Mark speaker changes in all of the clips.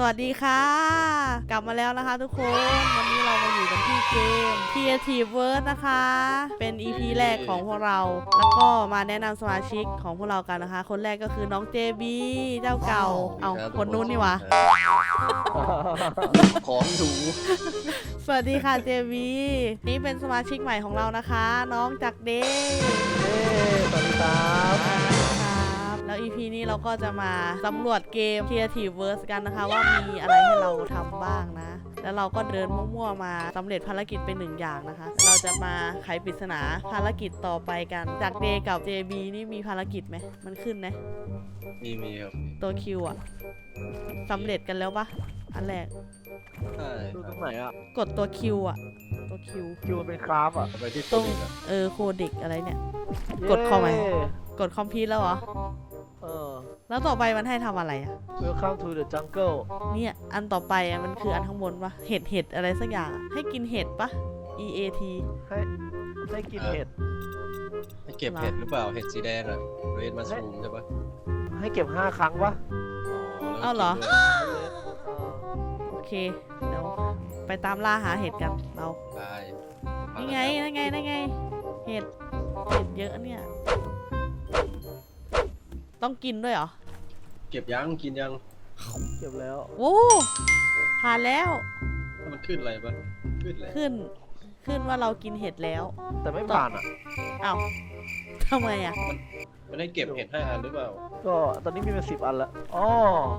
Speaker 1: สวัสดีค่ะ กลับมาแล้วนะคะทุกคน วันนี้เรามาอยู่กันที่เกม Creative Word นะคะ เป็น EP แรกของพวกเรา แล้วก็มาแนะนำสมาชิกของพวกเรากันนะคะ คนแรกก็คือน้อง JB เจ้าเก่า เอาคนนู้นนี่หวะ
Speaker 2: ของถู
Speaker 1: สวัสดีค่ะ JB นี่เป็นสมาชิกใหม่ของเรานะคะ น้องจากเดย์
Speaker 3: เย้สวัสดีครับ
Speaker 1: ครับแล้ว EP นี้เราก็จะมาสำรวจเกม Creative Verse กันนะคะ ว่ามีอะไรให้เราทำบ้างนะ แล้วเราก็เดินมั่วๆมาสำเร็จภารกิจไปหนึ่งอย่างนะคะ เราจะมาไขปริศนาภารกิจต่อไปกัน จากเดย์กับ JB นี่มีภารกิจไหมมันขึ้นไหม
Speaker 2: มีมีครับ
Speaker 1: ตัวคิวอะสำเร็จกันแล้วปะอันแรก
Speaker 2: ใช่
Speaker 3: ดู
Speaker 2: ค
Speaker 3: ต
Speaker 2: รั
Speaker 3: ร
Speaker 2: บ
Speaker 3: งไหนอะ
Speaker 1: กดตัวคิวอะตัวคิว
Speaker 3: คิวมันเป็นคราฟอะ
Speaker 2: ไปที่
Speaker 1: ตรง
Speaker 2: ตัวเอะ
Speaker 1: เออโคเด็กอะไรเนี่ย กดเข้าไหม
Speaker 3: ย้
Speaker 1: กดคอมพิวแล้วเหรอ
Speaker 3: เออ
Speaker 1: แล้วต่อไปมันให้ทำอะไรอะ
Speaker 3: Welcome to the jungle
Speaker 1: เนี่ยอันต่อไปอะมันคืออันข้างบนปะเห็ดเห็ดอะไรสักอย่างอะให้กินเห็ดปะ E A T
Speaker 3: ให้ให้กินเห็ด
Speaker 2: ให้เก็บเห็ดหรือเปล่า เห็ดสีแดงอะเรดมัสรูมใช่ปะ
Speaker 3: ให้เก็บ5ครั้งวะ
Speaker 1: เอาเหรอ
Speaker 3: เออ
Speaker 1: โอเค เดี๋ยวไปตามล่าหาเห็ดกันเรา
Speaker 2: ได้
Speaker 1: นี่ไงนั่นไงนั่นไง เห็ด เห็ดเยอะเนี่ย ต้องกินด้วยเหรอ
Speaker 2: เก็บยังกินยัง
Speaker 3: เก็บแล้ว
Speaker 1: โอ้ผ่านแล้ว
Speaker 2: ถ้ามันขึ้นอะไรปะขึ้นอะไร
Speaker 1: ขึ้น ขึ้นว่าเรากินเห็ดแล้ว
Speaker 3: แต่ไม่ผ่านอะ
Speaker 1: อ้าวทำไมอะ
Speaker 2: มันได้เก็บเห็ดห้าอันหรือเปล่า
Speaker 3: ก็ตอนนี้มีเป็นสิบอันละอ๋อ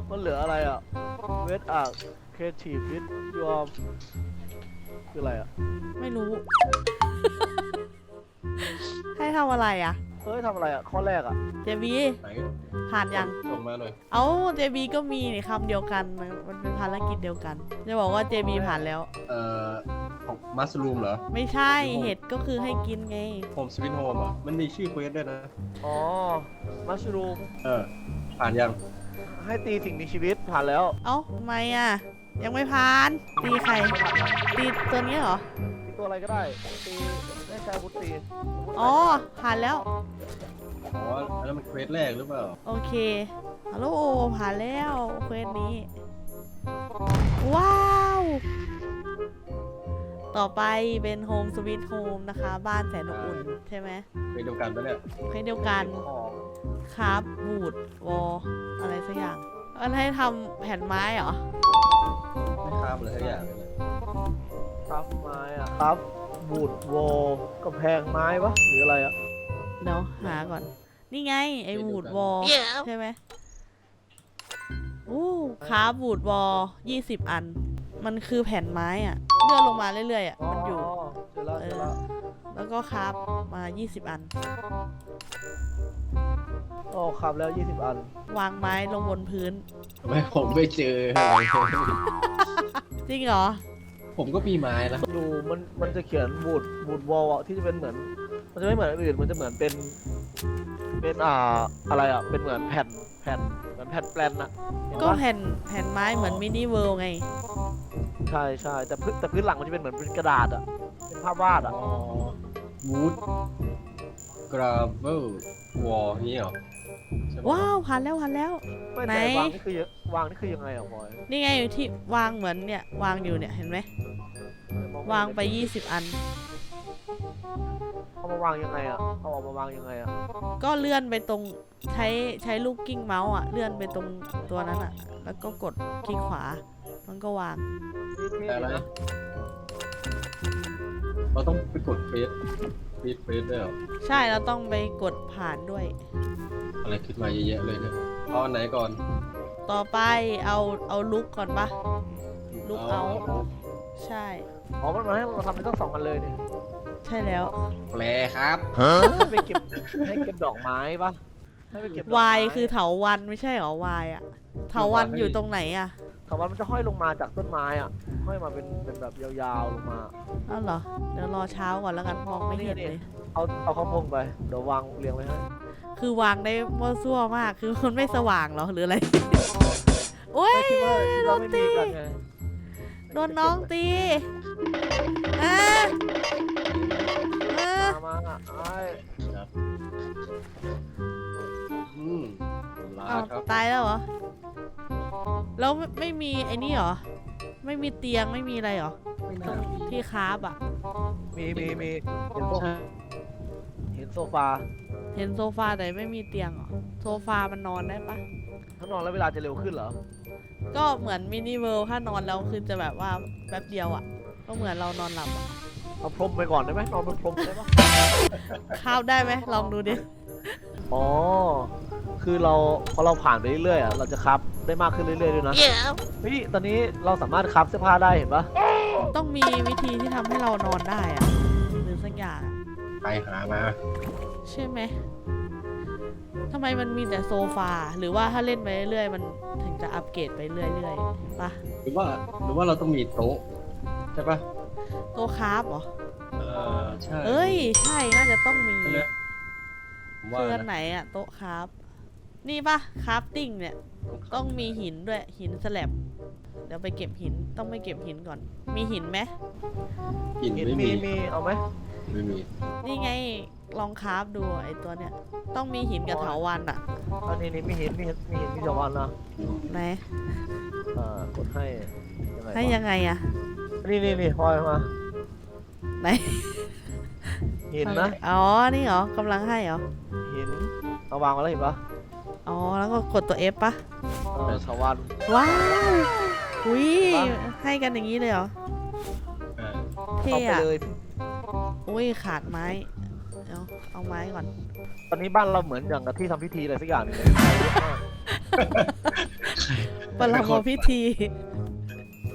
Speaker 3: มันเหลืออะไรอะ Wait a creative with your คืออะไรอะ
Speaker 1: ไม่รู้ ให้ทำอะไรอะ
Speaker 3: เฮ้ยทำอะไรอะ ข้อแรกอะ
Speaker 1: เจบี
Speaker 2: ไหน
Speaker 1: ผ่านยัง
Speaker 2: ส่งมาหน่อย
Speaker 1: เอ้า JB ก็มีนี่คำเดียวกันมันมันเป็นภารกิจเดียวกัน จะบอกว่า JB ผ่านแล้ว
Speaker 2: เอ่อของมัสรูมเหรอ
Speaker 1: ไม่ใช่เห็ดก็คือให้กินไง
Speaker 2: โฮมสวิตโฮมอะมันมีชื่อเควสด้วยนะ
Speaker 3: อ๋อ มัชรูม
Speaker 2: เออ ผ่านยัง
Speaker 3: ให้ตีสิ่งมีชีวิตผ่านแล้ว
Speaker 1: เอ้าทำไมอะ ยังไม่ผ่าน ตีใคร ตีตัวนี้เหรอ
Speaker 3: ตีตัวอะไรก็ได้ตีได้ใช้อาวุธตี
Speaker 1: อ๋อผ่านแล้ว
Speaker 2: อ๋ออันนั้นมันเควสแรกหรือเปล่า
Speaker 1: โอเคฮัลโหลผ่านแล้วเควสนี้ ว้าว ต่อไปเป็นโฮมสวีทโฮมนะคะ บ้านแสนอบอุ่นใช่ไหม
Speaker 2: เควสเดียวกันปะเนี่ย
Speaker 1: เควสเดียวกัน
Speaker 3: ของ
Speaker 1: ครับบูดวอลอะไรสักอย่างมันให้ทำแผ่นไม้เหรอ
Speaker 2: ไม่ข้ามอะไรสักอย่างเลยนะ
Speaker 3: ครับไม้อะ ครับบูดโวกำแพงไม้ปะหรืออะไรอะ
Speaker 1: เดี๋ยวหาก่อน นี่ไง ไอ้บูดวอลใช่ไหมอู้ขาบูดวอลยี่สิบอัน มันคือแผ่นไม้อะเลื่อนลงมาเรื่อยๆอะมันอยู่
Speaker 3: เจอแล้วเจอแล้ว
Speaker 1: แล้วก็คราฟมา 20 อัน
Speaker 3: อ๋อครับแล้ว 20 อัน
Speaker 1: วางไม้ลงบนพื้น
Speaker 2: ทำไมผมไม่เจอ
Speaker 1: จริงเหรอ
Speaker 2: ผมก็มีไม้นะ
Speaker 3: ดูมันมันจะเขียนบูดบูดวอลอะที่จะเป็นเหมือน มันจะไม่เหมือนอันอื่น มันจะเหมือนเป็น เป็นอ่าอะไรอะเป็นเหมือนแผ่นแผ่นเหมือนแผ่นแปลนอะเห็น
Speaker 1: ก็
Speaker 3: ปะ
Speaker 1: แผ่นแผ่นไม้เหมือนมินิเวิลด์ไง
Speaker 3: ใช่ใช่แต่พื้นแต่พื้นหลังมันจะเป็นเหมือนเป็นกระดาษอะเป็นภาพวาดอะ
Speaker 2: อ๋อวูดกราเวลวอลนี่เหรอ ใช่ปะ
Speaker 1: ว้าวผ่านแล้วผ่านแล้ว
Speaker 3: ไม่
Speaker 1: ไหน
Speaker 3: แต่วางนี่คือวางนี่คือยังไงอะบอย
Speaker 1: นี่ไงอยู่ที่วางเหมือนเนี่ยวางอยู่เนี่ยเห็นไหม
Speaker 3: มอม่
Speaker 1: วางไป
Speaker 3: เห็น
Speaker 1: 20 อัน
Speaker 3: เอามาวางยังไงอะเอาออกมาวางยังไงอะ
Speaker 1: ก็เลื่อนไปตรงใช้ใช้ลูกกิ้งเมาส์อะเลื่อนไปตรงตัวนั้นอะ แล้วก็กดคลิกขวา มันก็วาง
Speaker 2: แต่อะไรนะเราต้องไปกดเฟสเฟสเฟสด้วยเหรอ
Speaker 1: ใช่เราต้องไปกดผ่านด้วย
Speaker 2: อะไรขึ้นมาเยอะแยะเลยเนี่ยเอาอันไหนก่อน
Speaker 1: ต่อไปเอาเอาลุกก่อนปะลูกเอาใช่
Speaker 3: อ๋อมันมาให้เราทำเป็นต้องสองอันเลยเนี่ย
Speaker 1: ใช่แล้ว
Speaker 2: แปลครับ
Speaker 3: ให้ไปเก็บให้เก็บดอกไม้ปะ ให้ไปเก็บดกไม้
Speaker 1: วายคือเถาวันไม่ใช่เหรอวายอะเถาวันอยู่ตรงไหนอะ
Speaker 3: ถาวันมันจะห้อยลงมาจากต้นไม้อะ ห้อยมาเป็นเป็นแบบยาวๆลงมา
Speaker 1: อ้าวเหรอเดี๋ยวรอเช้าก่อนแล้วกันมองไม่เห็น
Speaker 3: นี่
Speaker 1: เลย
Speaker 3: เอาเอาข้าวโพงไป เดี๋ยววางเรียงไว้ให้
Speaker 1: คือวางได้มั่วซั่วมากคือมันไม่สว่างเหรอหรืออะไร โอ้ย
Speaker 3: ไม่คิดว่าคิดว่าไม่มีกันไง
Speaker 1: โดนน้องตีอะอะ
Speaker 3: มามาไอ้
Speaker 2: อืมลา
Speaker 1: อ้าว
Speaker 2: ครับ
Speaker 1: ตายแล้วเหรอ แล้วไม่ไม่มีไอ้นี่เหรอ ไม่มีเตียงไม่มีอะไรเหรอ
Speaker 2: ไม่
Speaker 1: ตร
Speaker 2: น่างมี
Speaker 1: ที่คราฟอะ
Speaker 3: มีมีมีเห็นพวก
Speaker 2: ใช่
Speaker 3: เห็นโซฟา
Speaker 1: เห็นโซฟาแต่ไม่มีเตียงเหรอ โซฟามันนอนได้ปะ
Speaker 3: ถ้านอนแล้วเวลาจะเร็วขึ้นเหรอ
Speaker 1: ก็เหมือนมินิเวิลด์ถ้านอนแล้วคือจะแบบว่าแป๊บเดียวอะ ก็เหมือนเรานอนหลับอะ
Speaker 3: เอาพรมไปก่อนได้ไหมนอนบนพรมได้ปะ
Speaker 1: คราฟได้ไหมลองดูดิ
Speaker 3: อ๋อ คือเราพอเราผ่านไปเรื่อยๆอะเราจะครับได้มากขึ้นเรื่อยๆด้วยนะเฮ้ย ตอนนี้เราสามารถครับเสื้อผ้าได้เห็นปะ
Speaker 1: ต้องมีวิธีที่ทำให้เรานอนได้อะหรือสักอย่างอะ
Speaker 2: ไปหามา
Speaker 1: ใช่ไหม ทำไมมันมีแต่โซฟา หรือว่าถ้าเล่นไปเรื่อยๆ มันถึงจะอัปเกรดไปเรื่อยๆปะ
Speaker 2: หรือว่าหรือว่าเราต้องมีโต๊ะใช่ปะ
Speaker 1: โต๊ะคราฟเหรอ
Speaker 2: เออใช่
Speaker 1: เอ้ย ใช่ น่าจะต้องมี
Speaker 2: ใช่ไหม ผมว่า
Speaker 1: คืออัน
Speaker 2: นะ
Speaker 1: ไหนอะโต๊ะคราฟนี่ปะคราฟติ้งเนี่ย ต้องมีหินด้วยหินสแลบเดี๋ยวไปเก็บหินต้องไปเก็บหินก่อน มีหินไหม
Speaker 2: หิน
Speaker 3: เห็น
Speaker 2: ไม่
Speaker 3: มี
Speaker 2: มี
Speaker 3: มีเอาไหม
Speaker 2: ไม่มี
Speaker 1: นี่ไงลองคราฟดูไอ้ตัวเนี้ยต้องมีหินกับเถาวันอะ
Speaker 3: อันนี้นี่มีเห็นมีเห็นมีเห็นมีสองวันนะ
Speaker 1: ไหน
Speaker 3: อ่ากดให้ยังไง
Speaker 1: ให้ยังไงอะ
Speaker 3: นี่นี่นี่พลอยมา
Speaker 1: ไหน
Speaker 3: เห็นนะ
Speaker 1: อ๋อ นี่เหรอกำลังให้เหรอ
Speaker 3: เห็น เอาวางมาแล้วเห็นปะ
Speaker 1: อ๋อ แล้วก็กดตัว F ปะ
Speaker 3: เออสวัน
Speaker 1: ว้าวอุ้ย
Speaker 3: ปะ
Speaker 1: ให้กันอย่างนี้เลยเหรอ
Speaker 2: เออ
Speaker 1: เท่
Speaker 3: เข้าไป
Speaker 1: อะ
Speaker 3: เลย
Speaker 1: อุ้ยขาดไม้เดี๋ยวเอาไม้ก่อน
Speaker 3: ตอนนี้บ้านเราเหมือนอย่างกับที่ทำพิธีอะไรสักอย่างหนึงเลย
Speaker 1: ปรมพิธี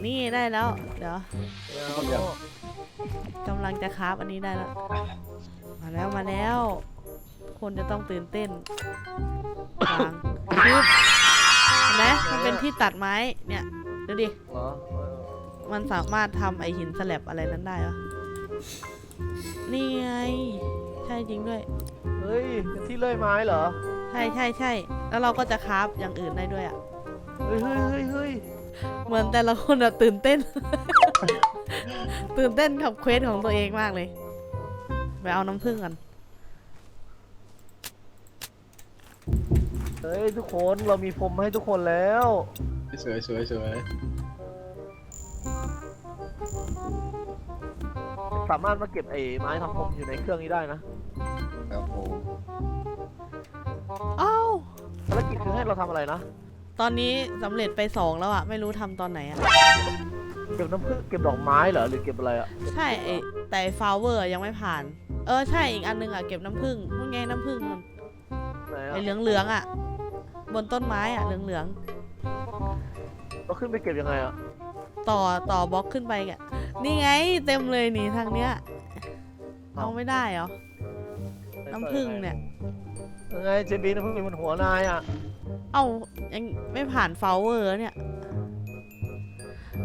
Speaker 1: นี่ได้แล้ว เดี๋ยว กำลังจะคราฟอันนี้ได้แล้ว มาแล้วมาแล้ว คนจะต้องตื่นเต้นวางปึ๊บเห็นไหมมันเป็นที่ตัดไม้ เนี่ย ดูดิ
Speaker 3: เหรอเออ
Speaker 1: มันสามารถทำไอหินสแลบอะไรนั้นได้ปะนี่ไง ใช่จริงด้วย
Speaker 3: เฮ้ยเป็นที่เลื่อยไม้เหรอ
Speaker 1: ใช่ใช่ใช่ แล้วเราก็จะคราฟอย่างอื่นได้ด้วยอะ
Speaker 3: เฮ้ยเฮ้ยเฮ้ยเฮ้ย
Speaker 1: เหมือนแต่ละคนอะตื่นเต้น ตื่นเต้นกับเควสของตัวเองมากเลย ไปเอาน้ำผึ้งกัน
Speaker 3: เฮ้ยทุกคนเรามีพรมให้ทุกคนแล้ว
Speaker 2: สวยสวยสวย
Speaker 3: สามารถมาเก็บไอ้ไม้ทำพรมอยู่ในเครื่องนี้ได้นะ
Speaker 2: ครับผม
Speaker 1: อ้าว
Speaker 3: ภารกิจคือให้เราทำอะไรนะ
Speaker 1: ตอนนี้สำเร็จไปสองแล้วอะไม่รู้ทำตอนไหนอะ
Speaker 3: เก็บน้ำผึ้งเก็บดอกไม้เหรอหรือเก็บอะไรอะ
Speaker 1: ใช่ไอ้แต่ฟลาวเวอร์ยังไม่ผ่าน เออใช่อีกอันนึงอะเก็บน้ำผึ้งนู่นไงน้ำผึ้งมัน
Speaker 3: ไหน
Speaker 1: ไอ้
Speaker 3: อะ
Speaker 1: เหลืองเหลืองๆอะบนต้นไม้อะเหลืองเหลือง
Speaker 3: เราขึ้นไปเก็บยังไงอะ
Speaker 1: ๆต่อต่อบล็อกขึ้นไปแกนี่ไงเต็มเลยนี่ทางเนี้ยเอาไม่ได้เหรอ น้ำผึ้งเนี่ย
Speaker 3: ยังไงเจบีน้ำผึ้งอยู่บนหัวนายอะ
Speaker 1: เอ้า ยังไม่ผ่านฟลาวเวอร์เนี่ย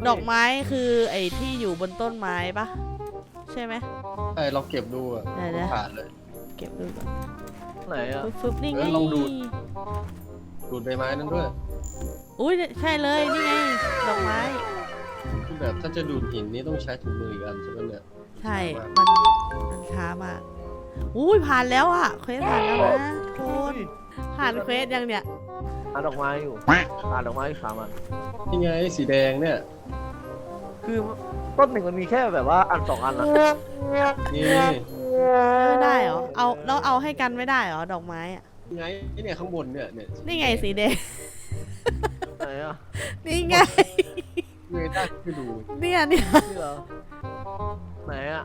Speaker 1: ดอกไม้คือไอ้ที่อยู่บนต้นไม้ปะใช่ไหม
Speaker 2: ใช่เราเก็บดูอะ
Speaker 1: เดี๋ยวเดี๋ยว
Speaker 2: ผ่านเลย
Speaker 1: เก็บดูก่อน
Speaker 3: ไหนอะ
Speaker 1: ฟึบฟึบนี่ไง
Speaker 2: เออลองดูดูดใบไม้นั่นด้วย
Speaker 1: อุ้ยใช่เลยนี่ไงดอกไม้
Speaker 2: คือแบบถ้าจะดูดหินนี่ต้องใช้ถุงมืออีกอันใช่ไหมเนี่ย
Speaker 1: ใช่มันมันช้ามากอุ้ยผ่านแล้วอะเควสผ่านแล้วนะทุกคนผ่านเควสยังเนี่ย
Speaker 3: หาดอกไม้อยู่หาดอกไม้สามอัน
Speaker 2: นี่ไงสีแดงเนี่ย
Speaker 3: คือต้นหนึ่งมันมีแค่แบบว่าอันสองอันอะ
Speaker 2: นี่
Speaker 1: ไม่ได้เหรอ เอาเราเอาให้กันไม่ได้เหรอดอกไม้อะ
Speaker 2: ไงเนี่ยข้างบนเนี่ยเนี่ย
Speaker 1: นี่ไงสีแดง
Speaker 3: ไหนอะ
Speaker 1: นี่ไง
Speaker 2: เงยได้คือดู
Speaker 1: เนี่ยเนี่ย
Speaker 3: นี่เหรอไหนอะ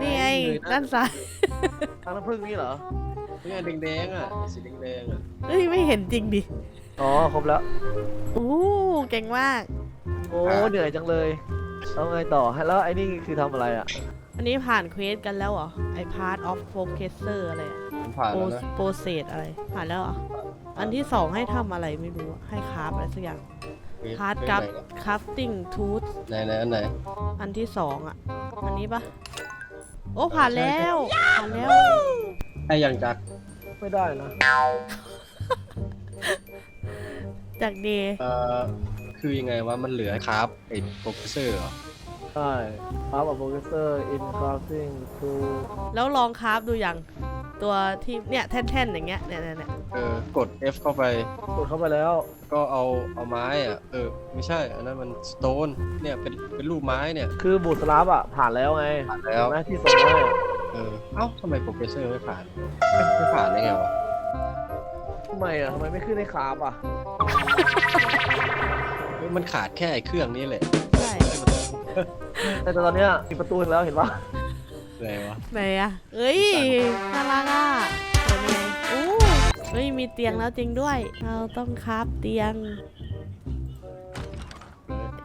Speaker 1: นี่ไงด้านซ้าย
Speaker 3: ทางน้ำผึ้งนี่เหรอ
Speaker 2: นี่ไงแดงๆอะสีแดงๆอะ
Speaker 1: เอ้ยไม่เห็นจริงดิ
Speaker 3: อ๋อครบแล้ว
Speaker 1: อู้เก่งมาก
Speaker 3: โอ้เหนื่อยจังเลยแล้วไงต่อให้แล้วไอ้นี่คือทำอะไรอะ
Speaker 1: อันนี้ผ่านเควสกันแล้วเหรอ ไอ part of focusor อะไรอะ
Speaker 2: ผมผ่านแล้วนะ
Speaker 1: โปรเซสอะไร ผ่านแล้วเหรอ อันที่สองให้ทำอะไรไม่รู้อะให้คราฟอะไรสักอย่างพาร์ทกับ crafting tools
Speaker 2: ไหนไหนอันไหน
Speaker 1: อันที่สองอะ อันนี้ปะโอ้ผ่านแล้ว ผ่านแล้ว
Speaker 2: ไอ้ยังจัก
Speaker 3: ไม่ได้นะ
Speaker 1: จากเดย์
Speaker 2: เอ่อคือยังไงว่ามันเหลือครับไอ้โปรเฟสเซอร์เหรอ
Speaker 3: ใช่ครับอับโบเกเซอร์อินคราฟติ้งทู
Speaker 1: แล้วลองคราฟดูยังตัวที่เนี่ยแท่นๆอย่างเงี้ยเนี่ยเนี่ยเนี่ย
Speaker 2: เออกด F เข้าไป
Speaker 3: กดเข้าไปแล้ว
Speaker 2: ก็เอาเอาไม้อะเออไม่ใช่ อันนั้นมันสโตนเนี่ยเป็นเป็นรูปไม้เนี่ย
Speaker 3: คือบูทสลับอะ ผ่านแล้วไง
Speaker 2: ผ่านแล้ว
Speaker 3: เห็นไหมที่ส่งให้
Speaker 2: เออเอ้าทำไมโปรเฟสเซอร์ไม่ผ่านเอ้ยไม่ผ่านได้ไงวะ
Speaker 3: ทำไมอะทำไมไม่ขึ้นในคาบอะ
Speaker 2: เฮ้ยมันขาดแค่ไอ้เครื่องนี้แหละ
Speaker 1: ใช่
Speaker 3: แต่ตอนเนี้ยมีประตูอีกแล้วเห็นปะ
Speaker 2: อะไรวะ
Speaker 1: ไหนอะเอ้ยน่ารักอะเป็นไงอู้เฮ้ยมีเตียงแล้วจริงด้วย เราต้องคราฟเตียง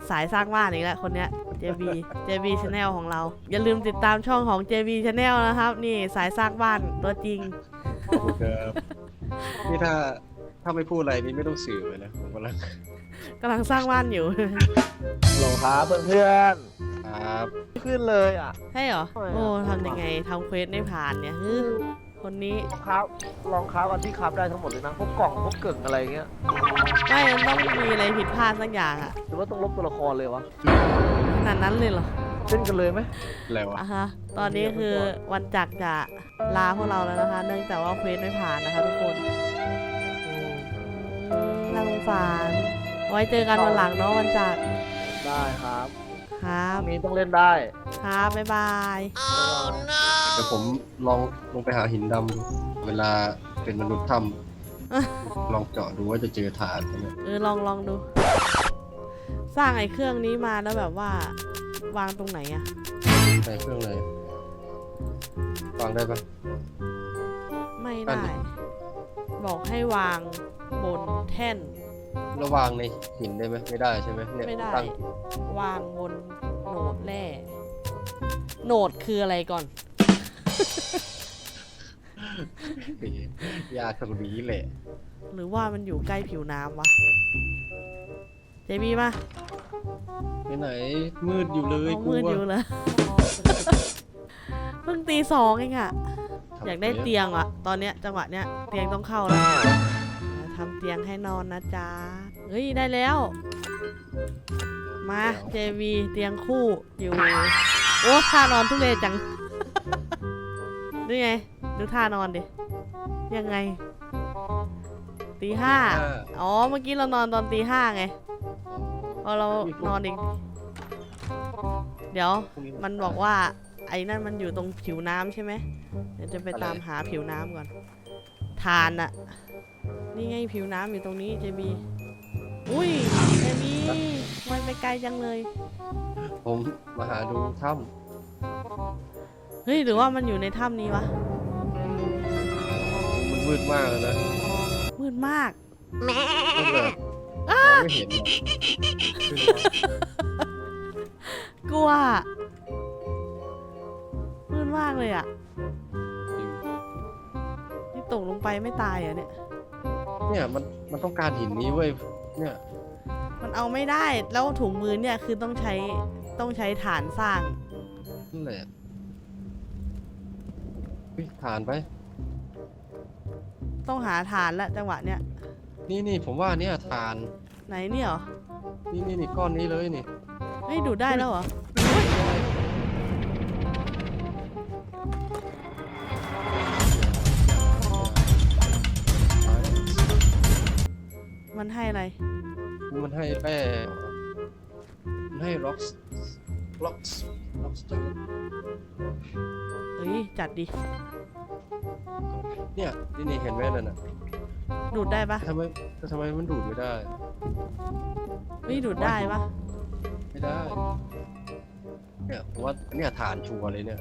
Speaker 1: สายสร้างบ้านอีกแล้วคนเนี้ย JB JB Channel ของเรา อย่าลืมติดตามช่องของ JB Channel นะครับ นี่สายสร้างบ้านตัวจริง
Speaker 2: ขอบคุณครับ นี่ถ้าถ้าไม่พูดอะไรนี่ไม่ต้องสื่อเลยนะผมกำลัง
Speaker 1: กำลังสร้างบ้านอยู่
Speaker 3: หลงครับเพื่อน
Speaker 2: ครับ
Speaker 3: ๆขึ้นเลยอะ
Speaker 1: ใช่เหรอ
Speaker 3: ใช่อะ
Speaker 1: โอ้ทำยังไงทำเควสไม่ผ่านเนี่ยฮึคนนี้
Speaker 3: ครับลองครับอันที่ครับได้ทั้งหมดเลยนะพวกกล่องพวกเกิ่งอะไรเงี้ย
Speaker 1: ไม่มันต้องมีอะไรผิดพลาดสักอย่างอะ
Speaker 3: หรือว่าต้องลบตัวละครเลยวะ
Speaker 1: ขนาดนั้นเลยเหรอ
Speaker 3: เล่นกันเลยไหม
Speaker 2: อะไรวะ
Speaker 1: อะฮะ ตอนนี้คือวันจักรจะลาพวกเราแล้วนะคะ เนื่องจากว่าเควสไม่ผ่านนะคะทุกคนอืมน่าสงสารไว้เจอกันวันหลังเนาะวันจักร
Speaker 3: ได้ครับ
Speaker 1: ครั
Speaker 3: พ
Speaker 1: บ
Speaker 3: รุ่งนี้ต้องเล่นได้
Speaker 1: ครับ บ๊ายบาย
Speaker 2: เดี๋ยวผมลองลงไปหาหินดำดูเวลาเป็นมนุษย์ถ้ำลองเจาะดูว่าจะเจอฐานไหมเนี่ย
Speaker 1: เออลองลองดู สร้างไอ้เครื่องนี้มาแล้วแบบว่า วางตรงไหนอะ
Speaker 2: ในเครื่องไหนวางได้ปะ
Speaker 1: ไม่
Speaker 2: อัน
Speaker 1: ได้
Speaker 2: นี้
Speaker 1: บอกให้วางบนแท่น
Speaker 2: แล้ววางในหินได้ไหมไม่ได้ใช่ไหมเนี่ย
Speaker 1: ไม่ได้
Speaker 2: ตั้ง
Speaker 1: วางบนโหนดแร่โหนดคืออะไรก่อน
Speaker 2: ยากตรงนี้แหละ
Speaker 1: หรือว่ามันอยู่ใกล้ผิวน้ำวะ เจมี่มา
Speaker 2: ไปไหนมืดอยู่เลย
Speaker 1: เอา
Speaker 2: กลั
Speaker 1: มื
Speaker 2: ว
Speaker 1: ดอยู่เลยเพิ่งตีสองเองอะ
Speaker 2: ทำ
Speaker 1: อยากได้
Speaker 2: ควส
Speaker 1: เตียงอะตอนเนี้ยจังหวะเนี้ยเตียงต้องเข้าแล้วทำเตียงให้นอนนะจ๊ะเฮ้ยได้แล้ว มาเจวีเตียงคู่อยู่โอ้ท่านอนทุเรศจังนี่ไงดูท่านอนดิยังไงตีห้า อ๋อ เมื่อกี้เรานอนตอนตีห้าไง พอเรานอนอีกเดี๋ยวมันบอกว่า ไอ้นั่นมันอยู่ตรงผิวน้ำใช่ไหมเดี๋ยวจะไปตามหาผิวน้ำก่อน ทานอะนี่ไงผิวน้ำอยู่ตรงนี้เจบีอุ้ยเจบีมันไปไกลจังเลย
Speaker 2: ผมมาหาดูถ้
Speaker 1: เฮ้ยหรือว่ามันอยู่ในถ้ำนี้วะำ
Speaker 2: มันมืดมากเลยนะ
Speaker 1: มืดมาก
Speaker 2: มืดแบบมอง ไม่เห็นอะ
Speaker 1: กลัวมืดมากเลยอะนี่ตกลงไปไม่ตายเหรอเนี่ย
Speaker 2: เนี่ยมันมันต้องการหินนี้เว้ยเนี่ย
Speaker 1: มันเอาไม่ได้แล้วถุงมือเนี่ยคือต้องใช้ต้องใช้ฐานสร้าง
Speaker 2: นั่นแหละเฮ้ยฐานไป
Speaker 1: ต้องหาฐานละจังหวะเนี้ย
Speaker 2: นี่นี่ผมว่าเนี่ยฐาน
Speaker 1: ไหนเนี่ยเหรอ
Speaker 2: นี่นี่นี่ก้อนนี้เลยนี่
Speaker 1: เฮ้ยดูดได้แล้วเหรอมันให้อะไร
Speaker 2: มันให้แป้งมันให้ล็อกล็อกล็อกสเตอร์
Speaker 1: เฮ้ยจัดดิ
Speaker 2: เนี่ยนี่นี่เห็นไหมนั่นน่ะ
Speaker 1: ดูดได้ปะ
Speaker 2: ทำไมทำไมมันดูดไม่ได้
Speaker 1: เฮ้ยดูดได้ปะ
Speaker 2: ไม่ได้ เนี่ยผมว่าเนี่ยฐานชัวร์เลยเนี่ย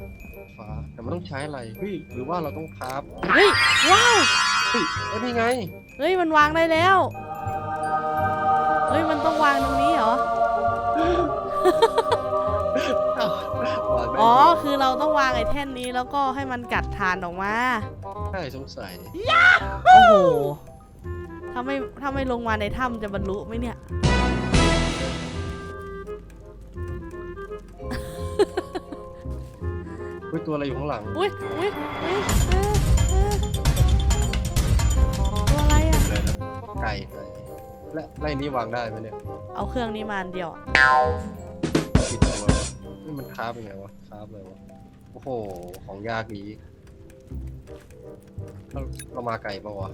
Speaker 2: ฟ้าแต่มันต้องใช้อะไรเฮ้ยหรือว่าเราต้องคราฟ
Speaker 1: เฮ้ยว้าว
Speaker 2: เฮ้ยเอ้ยนี่ไง
Speaker 1: เฮ้ยมันวางได้แล้วเฮ้ยมันต้องวางตรงนี้เหรอ
Speaker 2: อ้าววางได้
Speaker 1: อ๋อ
Speaker 2: ด้วย
Speaker 1: คือเราต้องวางไอ้แท่นนี้แล้วก็ให้มันกัดฐานออกมา
Speaker 2: ใช่สงสัย
Speaker 1: โอ้โหถ้าไม่ถ้าไม่ลงมาในถ้ำจะบรรลุไหมเนี่ย
Speaker 2: เฮ้ยตัวอะไรอยู่ข้างหลัง
Speaker 1: อุ้ยอุ้ยอุ้ยเออเออตัวอะไรอะ
Speaker 2: อะไรนะไก่ไก่และไล่นี้วางได้ไหมเนี่ย
Speaker 1: เอาเครื่องนี้มาอันเดียวอะ
Speaker 2: ปิดตัวนี่มันคราฟยังไงวะคราฟอะไรวะโอ้โหของยากนี้ เราเรามาไกลปะวะ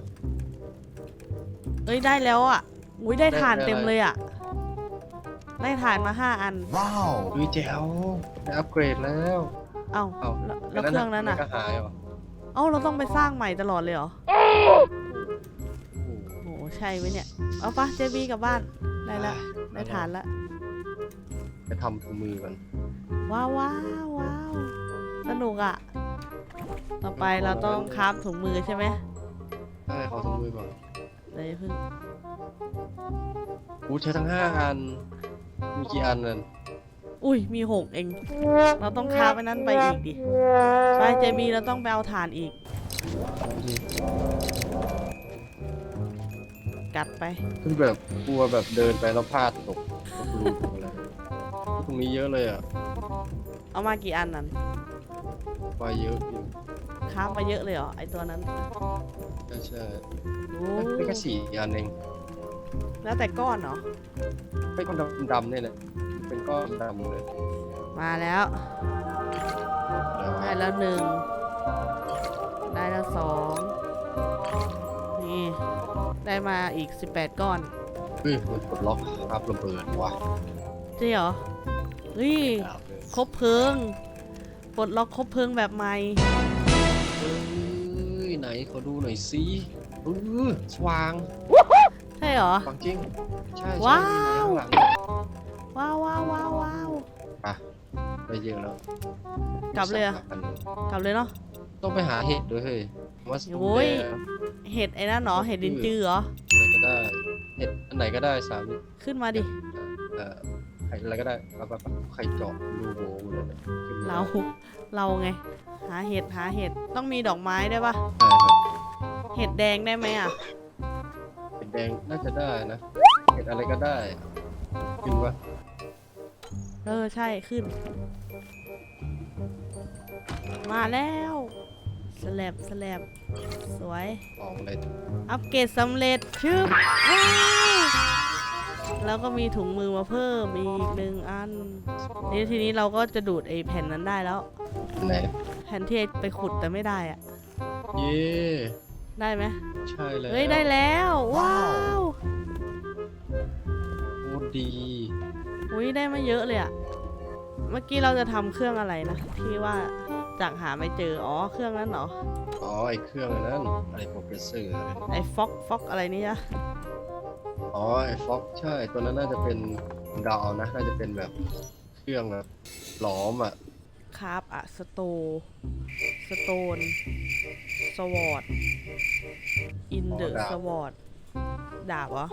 Speaker 1: เอ้ยได้แล้วอะ อุ้ยได้
Speaker 2: ได้
Speaker 1: ถ่าน
Speaker 2: ได้
Speaker 1: เต็ม
Speaker 2: อะไร
Speaker 1: เลยอะ ได้ถ่านมาห้าอัน
Speaker 4: Wow.
Speaker 2: อุ้ยแจ๋วได้อัปเกรดแล้ว
Speaker 1: เอ้า
Speaker 2: เอ้า
Speaker 1: แล้วแล้วเครื่องนั้นอะ
Speaker 2: มัก็หายเหรอ
Speaker 1: เอ้าเราต้องไปสร้างใหม่ตลอดเลยเหรอ
Speaker 2: โอ้โห
Speaker 1: โหใช่ไหมเนี่ย เอาปะเจบีกลับบ้าน ได้แล้วได้ฐานละ
Speaker 2: ไปทำถุงมือกัน
Speaker 1: ว้าวว้าวว้าวสนุกอะ ต่อไปเราต้องคราฟถุงมือใช่ไหม
Speaker 2: ได้ขอถุงมือก่อน
Speaker 1: เลยเพิ่ง
Speaker 2: อู้ใช้ทั้งห้าอัน มีกี่อันนั่น
Speaker 1: อุ้ยมีหกเอง เราต้องคราฟไปนั้นไปอีกดิ ไปเจบีเราต้องไปเอาถ่านอีก กัดไป
Speaker 2: คือแบบกลัวแบบเดินไปแล้วพลาดตกตกหลุมตกอะไรตรงนี้เยอะเลยอะ
Speaker 1: เอามากี่อันนั้น
Speaker 2: ไฟเยอะอยู่
Speaker 1: คราฟมาเยอะเลยเหรอไอตัวนั้น
Speaker 2: ใช่ใช่
Speaker 1: โอ้
Speaker 2: ไม่แค่สี่อันเอง
Speaker 1: แล้วแต่ก้อนเนาะ
Speaker 2: ไม่ก้อนดำๆเนี่ยแหละเป็นก้อนดำเลย
Speaker 1: มาแล้วได้แล้วหนึ่งได้แล้วสองนี่ได้มาอีก 18 ก้อน
Speaker 2: เฮ้ยมันปลดล็อกครับระเบิดว่ะ
Speaker 1: จริงเหรอ เฮ้ยครบเพลิง ปลดล็อกครบเพลิงแบบใหม่
Speaker 2: เอ้ยไหนขอดูหน่อยสิเออสว่าง
Speaker 1: ใช่เหรอ
Speaker 2: ฟังจริง ใช่ใช่
Speaker 1: ว้าว
Speaker 2: มีข้างหลัง
Speaker 1: ว้าวว้าวว้าวว้าว
Speaker 2: ไปไปเยอะแล้ว
Speaker 1: กลับเลยอะ
Speaker 2: สักพันหนึ่ง
Speaker 1: กลับเลยเนาะ
Speaker 2: ต้องไปหาเห็ดด้วยเฮ้ยมัส
Speaker 1: โอ้ย
Speaker 2: แดง
Speaker 1: เห็ดไอ้นั่นเนาะเห็ดดินจือเหรอ
Speaker 2: อะไรก็ได้ เห็ดอันไหนก็ได้สาม
Speaker 1: ขึ้นมาดิ
Speaker 2: เอ่อไข่ อะไรก็ได้ไปไปไปไข่เจาะรูโบเลยนะขึ้นม
Speaker 1: เราเราไง หาเห็ดหาเห็ดต้องมีดอกไม้ด้วยปะ
Speaker 2: ใช่ครับ
Speaker 1: เห็ดแดงได้ไหมอะ
Speaker 2: เห็ดแดงน่าจะได้นะเห็ดอะไรก็ได้ขึ้นวะ
Speaker 1: เออใช่ขึ้น มาแล้วสแลบสแลบสวย
Speaker 2: ของอะไร
Speaker 1: อัปเกรดสำเร็จชึบว้าว แล้วก็มีถุงมือมาเพิ่มอีกหนึ่งอันนี่ทีนี้เราก็จะดูดไอ้แผ่นนั้นได้แล้ว
Speaker 2: ไหน
Speaker 1: แผ่นที่ไปขุดแต่ไม่ได้อะ
Speaker 2: เย่
Speaker 1: ได้ไหม
Speaker 2: ใช่แล้ว
Speaker 1: เฮ้ยได้แล้ว ว้าว
Speaker 2: โคตรดี
Speaker 1: อุ้ยได้มาเยอะเลยอะเมื่อกี้เราจะทำเครื่องอะไรนะที่ว่าจากหาไม่เจออ๋อเครื่องนั้นเหรอ
Speaker 2: อ๋อไอเครื่องอันนั้นไอโปรเกรสเซอร์
Speaker 1: ไอ้ฟ็อกฟ็อกอะไรนี่อะ
Speaker 2: อ๋อไอฟ็อกใช่ ตัวนั้นน่าจะเป็นดาวนะ น่าจะเป็นแบบเครื่องแบบหลอมอะ
Speaker 1: คราฟอะสโต สโตน สวอตอินเดอะ
Speaker 2: อ๋อดาบ
Speaker 1: สวอตดาบเหรอ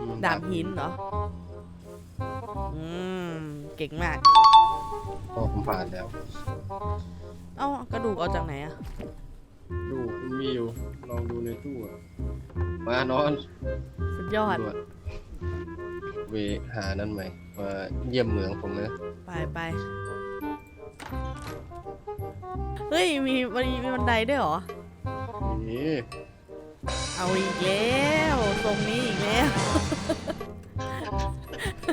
Speaker 2: อืม
Speaker 1: ดาบหินเหรอ อืม เก่งมาก
Speaker 2: พอผมผ่านแล้ว
Speaker 1: เอ้ากระดูกเอาจากไหนอะ
Speaker 2: ดูมันมีอยู่ลองดูในตู้อะมานอน
Speaker 1: สุดยอด
Speaker 2: ตรวจเวหานั่นไหมมาเยี่ยมเมืองผมนะ
Speaker 1: ไปไปเฮ้ย มีมีมีบันไดด้วยเหรอ
Speaker 2: นี่
Speaker 1: เอาอีกแล้วตรงนี้อีกแล้ว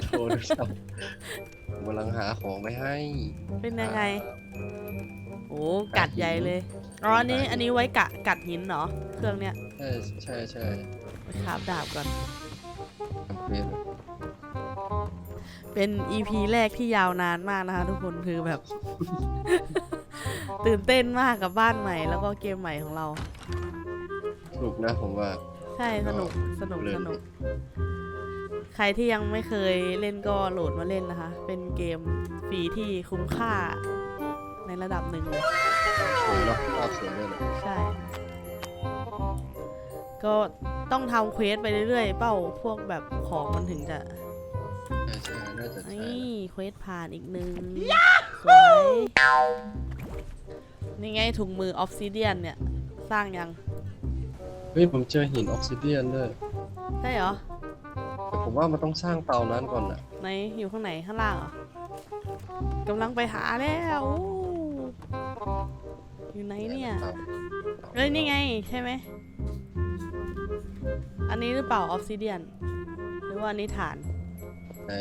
Speaker 2: โทรศัพท์ผมกำลังหาของไปให้
Speaker 1: เป็นยังไง โอ้กัดใหญ่เลยอ๋ออันนี้อันนี้ไว้กะกัดหินเหรอเครื่องเนี้ย
Speaker 2: ใช่ใช่ใช่
Speaker 1: ไปคาบดาบก่อน
Speaker 2: ทำเป็น
Speaker 1: เป็น EP แรกที่ยาวนานมากนะคะทุกคนคือแบบ ตื่นเต้นมากกับบ้านใหม่ แล้วก็เกมใหม่ของเรา
Speaker 2: สนุกนะผมว่า
Speaker 1: ใช่สนุกสนุก
Speaker 2: เลย
Speaker 1: สนุก ใครที่ยังไม่เคยเล่นก็โหลดมาเล่นนะคะ เป็นเกมฟรีที่คุ้มค่า ในระดับหนึ่งเลย
Speaker 2: สวยเนาะภาพสวยเลยนะ
Speaker 1: ใช่ ก็ต้องทำเควสไปเรื่อยๆ เป้าพวกแบบของมันถึงจะ
Speaker 2: ใช่ใช่น่าจะใช่
Speaker 1: นี่เควสผ่านอีกหนึ่งสวย นี่ไงถุงมือออฟซิเดียนเนี่ย สร้างยัง
Speaker 2: เฮ้ยผมเจอหินออกซิเดียนด้วย
Speaker 1: ได้เหรอ
Speaker 2: แต่ผมว่ามันต้องสร้างเตานั้นก่อนอะ
Speaker 1: ไหนอยู่ข้างไหนข้างล่างเหรอกำลังไปหาแล้วอู้อยู่ ไหนเนี่ย
Speaker 2: ตา
Speaker 1: เอ้ยนี่ไงใช่ไหม อันนี้หรือเปล่าออฟซิเดียน หรือว่าอันนี้ฐาน
Speaker 2: ไหน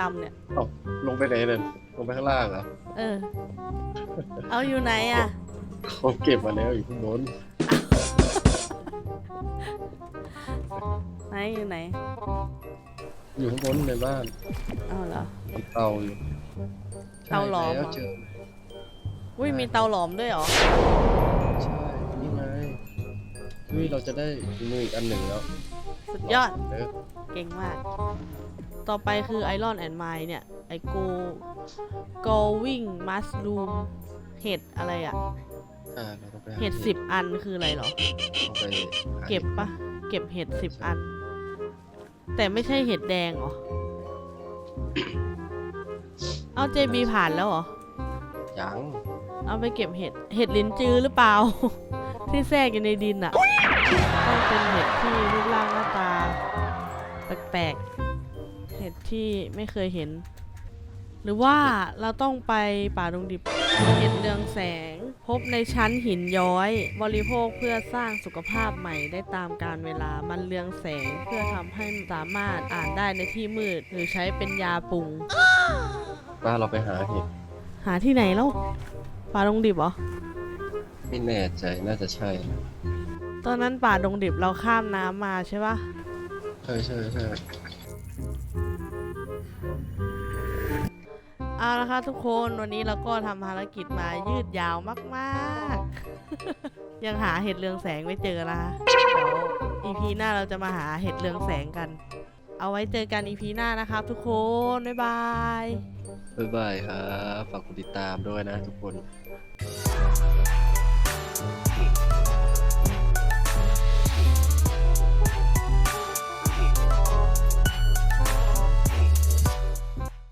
Speaker 1: ดำๆเนี่ย
Speaker 2: เอ้าลงไปไหนเลยลงไปข้างล่างเหรอ
Speaker 1: เออ เอาอยู่ไหนอะ
Speaker 2: เขาเก็บมาแล้วอยู่ข้างบน
Speaker 1: ไหนอยู่ไหน
Speaker 2: อยู่ข้างบนในบ้าน
Speaker 1: เอาเหรอ
Speaker 2: มีเตาอยู่
Speaker 1: เตาหลอม
Speaker 2: ใช่
Speaker 1: เหรอ
Speaker 2: แล้วเจอ
Speaker 1: อุ้ยมีเตาหลอมด้วยเหรอ
Speaker 2: ใช่ นี่ไงอุ้ยเราจะได้มืออีกอันหนึ่งแล้ว
Speaker 1: สุดยอด
Speaker 2: เออ
Speaker 1: เก่งมาก ต่อไปคือไอรอนแอนด์ไมเนี่ย ไอโกโกวิ่งมัสลูมเห็ดอะไรอะ
Speaker 2: อ่าเราต้องไปา
Speaker 1: เห็ดสิบอันคืออะไรเหรอ
Speaker 2: ต้องไปหา
Speaker 1: เก็บปะเก็บเห็ดสิบอัน แต่ไม่ใช่เห็ดแดงเหรอ เอาเจบีผ่านแล้วเหรอ
Speaker 2: ยัง
Speaker 1: เอาไปเก็บเห็ด เห็ดลิ้นจือหรือเปล่า ที่แทรกอยู่ในดินอะต้องเป็นเห็ดที่รูปร่างหน้าตา แปลกๆ เห็ดที่ไม่เคยเห็น หรือว่าเราต้องไปป่าดงดิบ เห็ดเรืองแสง พบในชั้นหินย้อย บริโภคเพื่อสร้างสุขภาพใหม่ได้ตามการเวลา มันเรืองแสงเพื่อทำให้สามารถอ่านได้ในที่มืด หรือใช้เป็นยาปรุง
Speaker 2: ป้าเราไปหาเห็ด
Speaker 1: หาที่ไหนแล้ว ป่าดงดิบเหรอ
Speaker 2: ไม่แน่ใจน่าจะใช่นะ
Speaker 1: ตอนนั้นป่าดงดิบเราข้ามน้ำมาใช่ปะ
Speaker 2: ใช่ใช่ใช่
Speaker 1: เอาละค่ะทุกคนวันนี้เราก็ทำภารกิจมายืดยาวมากๆ ยังหาเห็ดเรืองแสงไม่เจอนะคะเดี๋ยว EP หน้าเราจะมาหาเห็ดเรืองแสงกัน เอาไว้เจอกัน EP หน้านะครับทุกคน บ๊ายบาย
Speaker 2: บ๊ายบายครับ ฝากกดติดตามด้วยนะทุกคน